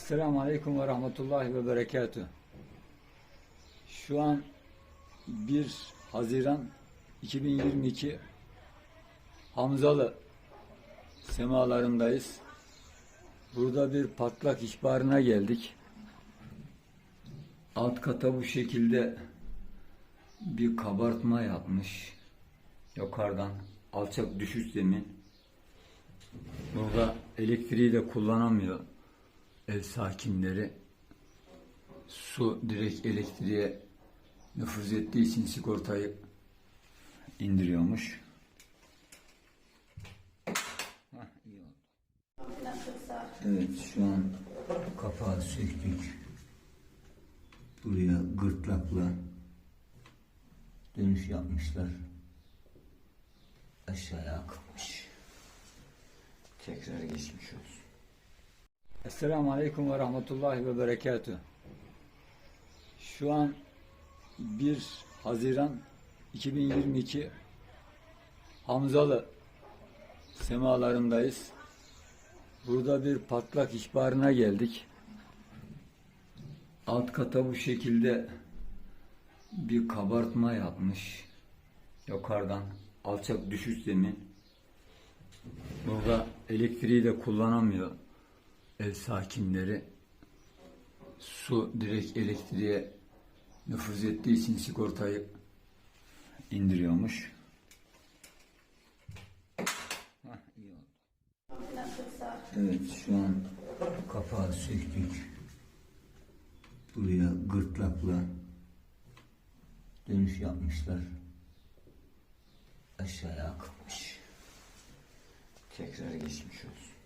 Esselamu Aleyküm ve Rahmetullahi ve Berekatuhu. Şu an 1 Haziran 2022 Hamzalı semalarındayız. Burada bir patlak ihbarına geldik. Alt kata bu şekilde bir kabartma yapmış. Yukarıdan alçak düşüş zemin. Burada elektriği de kullanamıyor ev sakinleri. Su direkt elektriğe nüfuz ettiği için sigortayı indiriyormuş. Hah, iyi oldu. Evet şu an kapağı söktük. Buraya gırtlakla dönüş yapmışlar. Aşağıya akmış. Tekrar geçmiş olsun. Esselamu Aleyküm ve Rahmetullahi ve Berekatuhu. Şu an 1 Haziran 2022 Hamzalı semalarındayız. Burada bir patlak ihbarına geldik. Alt kata bu şekilde bir kabartma yapmış. Yukarıdan alçak düşüş zemin. Burada elektriği de kullanamıyor ev sakinleri. Su direkt elektriğe nüfuz ettiği için sigortayı indiriyormuş. Hah, iyi oldu. Evet şu an kapağı söktük. Buraya gırtlakla dönüş yapmışlar. Aşağıya akmış. Tekrar geçmiş olsun.